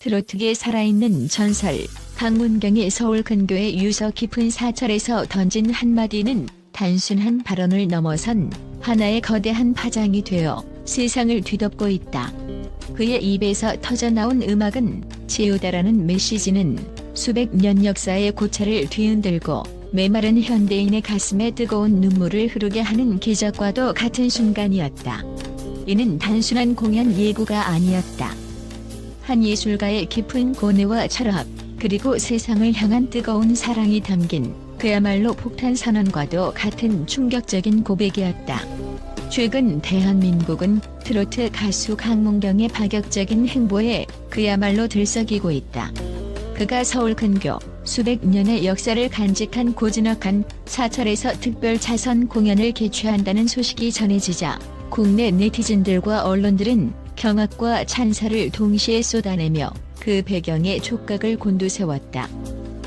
트로트계 살아있는 전설 강문경이 서울 근교의 유서 깊은 사찰에서 던진 한마디는 단순한 발언을 넘어선 하나의 거대한 파장이 되어 세상을 뒤덮고 있다. 그의 입에서 터져나온 음악은 지우다라는 메시지는 수백 년 역사의 고찰을 뒤흔들고 메마른 현대인의 가슴에 뜨거운 눈물을 흐르게 하는 기적과도 같은 순간이었다. 이는 단순한 공연 예고가 아니었다. 한 예술가의 깊은 고뇌와 철학, 그리고 세상을 향한 뜨거운 사랑이 담긴 그야말로 폭탄 선언과도 같은 충격적인 고백이었다. 최근 대한민국은 트로트 가수 강문경의 파격적인 행보에 그야말로 들썩이고 있다. 그가 서울 근교 수백 년의 역사를 간직한 고즈넉한 사찰에서 특별 차선 공연을 개최한다는 소식이 전해지자 국내 네티즌들과 언론들은 경악과 찬사를 동시에 쏟아내며 그 배경에 촉각을 곤두세웠다.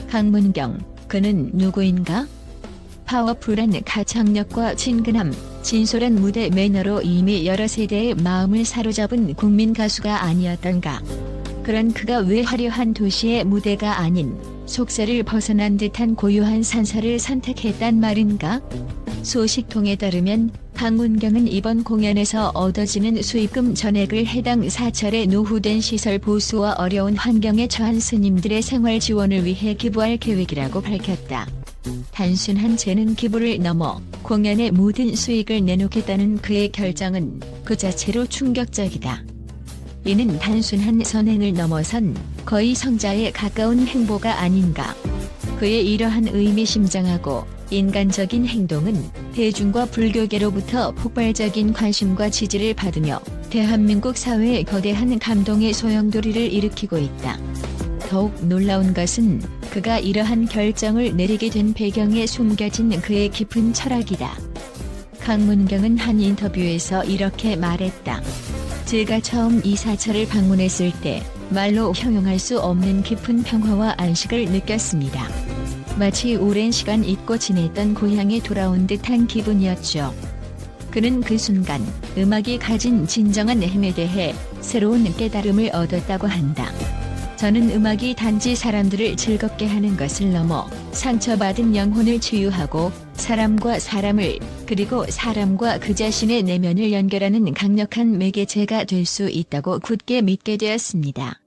강문경, 그는 누구인가? 파워풀한 가창력과 친근함, 진솔한 무대 매너로 이미 여러 세대의 마음을 사로잡은 국민 가수가 아니었던가. 그런 그가 왜 화려한 도시의 무대가 아닌 속세를 벗어난 듯한 고요한 산사를 선택했단 말인가? 소식통에 따르면 강문경은 이번 공연에서 얻어지는 수입금 전액을 해당 사찰의 노후된 시설 보수와 어려운 환경에 처한 스님들의 생활 지원을 위해 기부할 계획이라고 밝혔다. 단순한 재능 기부를 넘어 공연의 모든 수익을 내놓겠다는 그의 결정은 그 자체로 충격적이다. 이는 단순한 선행을 넘어선 거의 성자에 가까운 행보가 아닌가. 그의 이러한 의미심장하고 인간적인 행동은 대중과 불교계로부터 폭발적인 관심과 지지를 받으며 대한민국 사회에 거대한 감동의 소용돌이를 일으키고 있다. 더욱 놀라운 것은 그가 이러한 결정을 내리게 된 배경에 숨겨진 그의 깊은 철학이다. 강문경은 한 인터뷰에서 이렇게 말했다. 제가 처음 이 사찰을 방문했을 때 말로 형용할 수 없는 깊은 평화와 안식을 느꼈습니다. 마치 오랜 시간 잊고 지냈던 고향에 돌아온 듯한 기분이었죠. 그는 그 순간 음악이 가진 진정한 힘에 대해 새로운 깨달음을 얻었다고 한다. 저는 음악이 단지 사람들을 즐겁게 하는 것을 넘어 상처받은 영혼을 치유하고 사람과 사람을 그리고 사람과 그 자신의 내면을 연결하는 강력한 매개체가 될 수 있다고 굳게 믿게 되었습니다.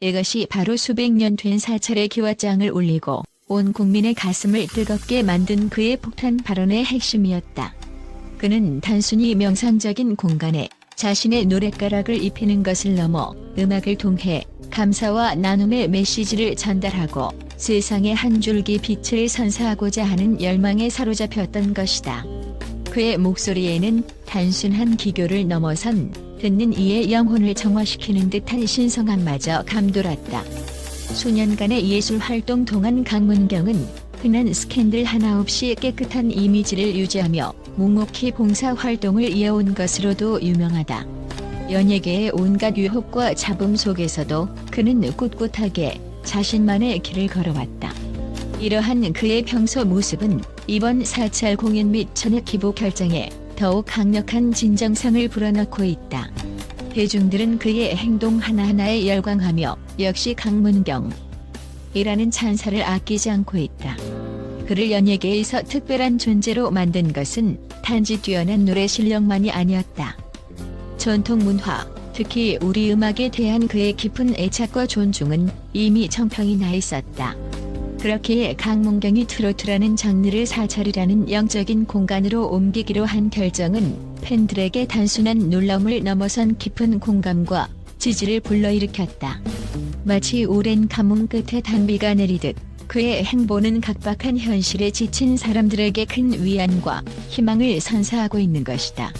이것이 바로 수백 년 된 사찰의 기와장을 올리고 온 국민의 가슴을 뜨겁게 만든 그의 폭탄 발언의 핵심이었다. 그는 단순히 명상적인 공간에 자신의 노랫가락을 입히는 것을 넘어 음악을 통해 감사와 나눔의 메시지를 전달하고 세상에 한 줄기 빛을 선사하고자 하는 열망에 사로잡혔던 것이다. 그의 목소리에는 단순한 기교를 넘어선 듣는 이의 영혼을 정화시키는 듯한 신성함마저 감돌았다. 수년간의 예술 활동 동안 강문경은 흔한 스캔들 하나 없이 깨끗한 이미지를 유지하며 묵묵히 봉사 활동을 이어온 것으로도 유명하다. 연예계의 온갖 유혹과 잡음 속에서도 그는 꿋꿋하게 자신만의 길을 걸어왔다. 이러한 그의 평소 모습은 이번 사찰 공연 및 전액 기부 결정에 더욱 강력한 진정성을 불어넣고 있다. 대중들은 그의 행동 하나하나에 열광하며 역시 강문경 이라는 찬사를 아끼지 않고 있다. 그를 연예계에서 특별한 존재로 만든 것은 단지 뛰어난 노래 실력만이 아니었다. 전통 문화, 특히 우리 음악에 대한 그의 깊은 애착과 존중은 이미 정평이 나 있었다. 그렇기에 강문경이 트로트라는 장르를 사찰이라는 영적인 공간으로 옮기기로 한 결정은 팬들에게 단순한 놀라움을 넘어선 깊은 공감과 지지를 불러일으켰다. 마치 오랜 가뭄 끝에 단비가 내리듯 그의 행보는 각박한 현실에 지친 사람들에게 큰 위안과 희망을 선사하고 있는 것이다.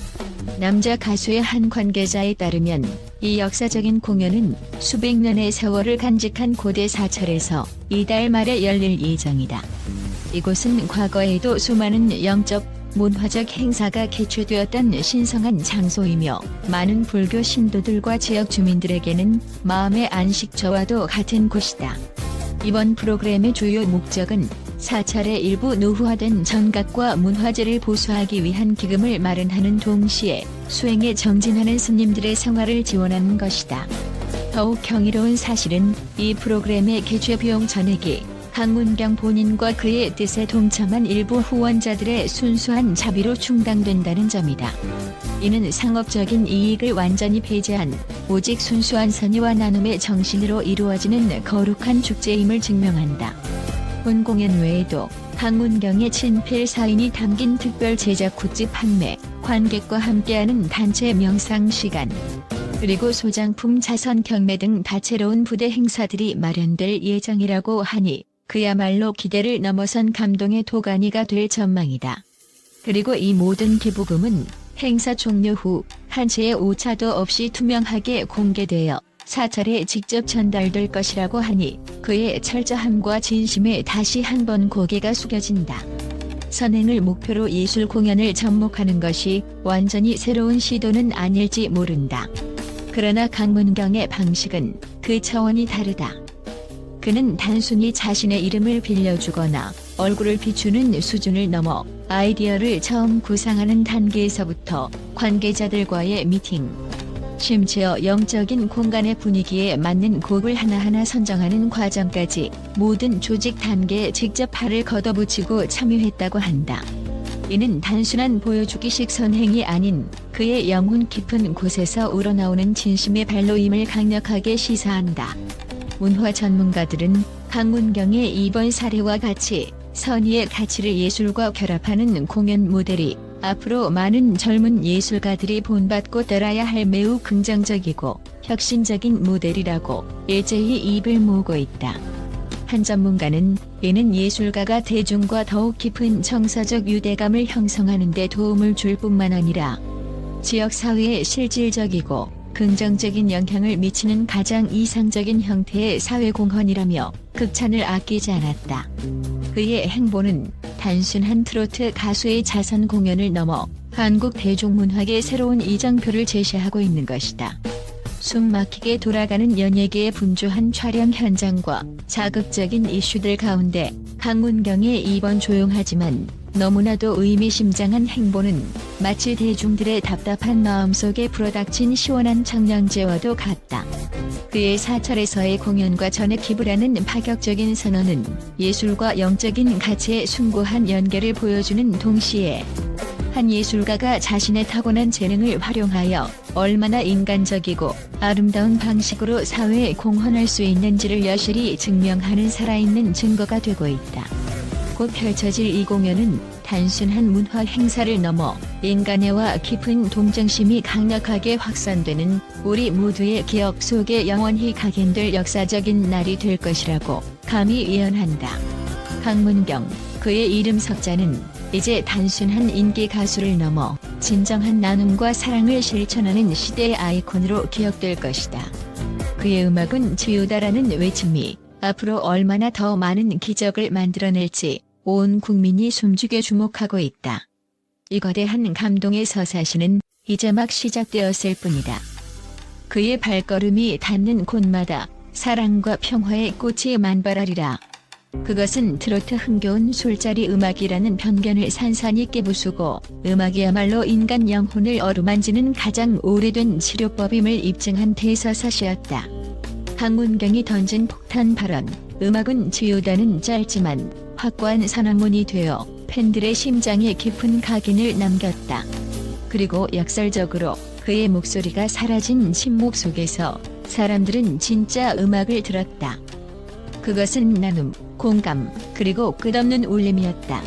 남자 가수의 한 관계자에 따르면 이 역사적인 공연은 수백 년의 세월을 간직한 고대 사찰에서 이달 말에 열릴 예정이다. 이곳은 과거에도 수많은 영적, 문화적 행사가 개최되었던 신성한 장소이며 많은 불교 신도들과 지역 주민들에게는 마음의 안식처와도 같은 곳이다. 이번 프로그램의 주요 목적은 사찰의 일부 노후화된 전각과 문화재를 보수하기 위한 기금을 마련하는 동시에 수행에 정진하는 스님들의 생활을 지원하는 것이다. 더욱 경이로운 사실은 이 프로그램의 개최 비용 전액이 강문경 본인과 그의 뜻에 동참한 일부 후원자들의 순수한 자비로 충당된다는 점이다. 이는 상업적인 이익을 완전히 배제한 오직 순수한 선의와 나눔의 정신으로 이루어지는 거룩한 축제임을 증명한다. 본 공연 외에도 강문경의 친필 사인이 담긴 특별 제작 굿즈 판매, 관객과 함께하는 단체 명상 시간, 그리고 소장품 자선 경매 등 다채로운 부대 행사들이 마련될 예정이라고 하니 그야말로 기대를 넘어선 감동의 도가니가 될 전망이다. 그리고 이 모든 기부금은 행사 종료 후 한치의 오차도 없이 투명하게 공개되어 사찰에 직접 전달될 것이라고 하니 그의 철저함과 진심에 다시 한번 고개가 숙여진다. 선행을 목표로 예술 공연을 접목하는 것이 완전히 새로운 시도는 아닐지 모른다. 그러나 강문경의 방식은 그 차원이 다르다. 그는 단순히 자신의 이름을 빌려주거나 얼굴을 비추는 수준을 넘어 아이디어를 처음 구상하는 단계에서부터 관계자들과의 미팅, 심지어 영적인 공간의 분위기에 맞는 곡을 하나하나 선정하는 과정까지 모든 조직 단계에 직접 팔을 걷어붙이고 참여했다고 한다. 이는 단순한 보여주기식 선행이 아닌 그의 영혼 깊은 곳에서 우러나오는 진심의 발로임을 강력하게 시사한다. 문화 전문가들은 강문경의 이번 사례와 같이 선의의 가치를 예술과 결합하는 공연 모델이 앞으로 많은 젊은 예술가들이 본받고 따라야 할 매우 긍정적이고 혁신적인 모델이라고 일제히 입을 모으고 있다. 한 전문가는 이는 예술가가 대중과 더욱 깊은 정서적 유대감을 형성하는 데 도움을 줄 뿐만 아니라 지역 사회에 실질적이고 긍정적인 영향을 미치는 가장 이상적인 형태의 사회공헌이라며 극찬을 아끼지 않았다. 그의 행보는 단순한 트로트 가수의 자선 공연을 넘어 한국 대중문학의 새로운 이정표를 제시하고 있는 것이다. 숨 막히게 돌아가는 연예계의 분주한 촬영 현장과 자극적인 이슈들 가운데 강문경의 이번 조용하지만 너무나도 의미심장한 행보는 마치 대중들의 답답한 마음속에 불어닥친 시원한 청량제와도 같다. 그의 사찰에서의 공연과 전액 기부라는 파격적인 선언은 예술과 영적인 가치의 숭고한 연결을 보여주는 동시에 한 예술가가 자신의 타고난 재능을 활용하여 얼마나 인간적이고 아름다운 방식으로 사회에 공헌할 수 있는지를 여실히 증명하는 살아있는 증거가 되고 있다. 곧 펼쳐질 이 공연은 단순한 문화 행사를 넘어 인간애와 깊은 동정심이 강력하게 확산되는 우리 모두의 기억 속에 영원히 각인될 역사적인 날이 될 것이라고 감히 예언한다. 강문경, 그의 이름 석자는 이제 단순한 인기 가수를 넘어 진정한 나눔과 사랑을 실천하는 시대의 아이콘으로 기억될 것이다. 그의 음악은 지우다라는 외침이 앞으로 얼마나 더 많은 기적을 만들어낼지 온 국민이 숨죽여 주목하고 있다. 이 거대한 감동의 서사시는 이제 막 시작되었을 뿐이다. 그의 발걸음이 닿는 곳마다 사랑과 평화의 꽃이 만발하리라. 그것은 트로트 흥겨운 술자리 음악이라는 편견을 산산이 깨부수고 음악이야말로 인간 영혼을 어루만지는 가장 오래된 치료법임을 입증한 대서사시였다. 강문경이 던진 폭탄 발언, 음악은 지우다는 짧지만 확고한 선언문이 되어 팬들의 심장에 깊은 각인을 남겼다. 그리고 역설적으로 그의 목소리가 사라진 침묵 속에서 사람들은 진짜 음악을 들었다. 그것은 나눔, 공감, 그리고 끝없는 울림이었다.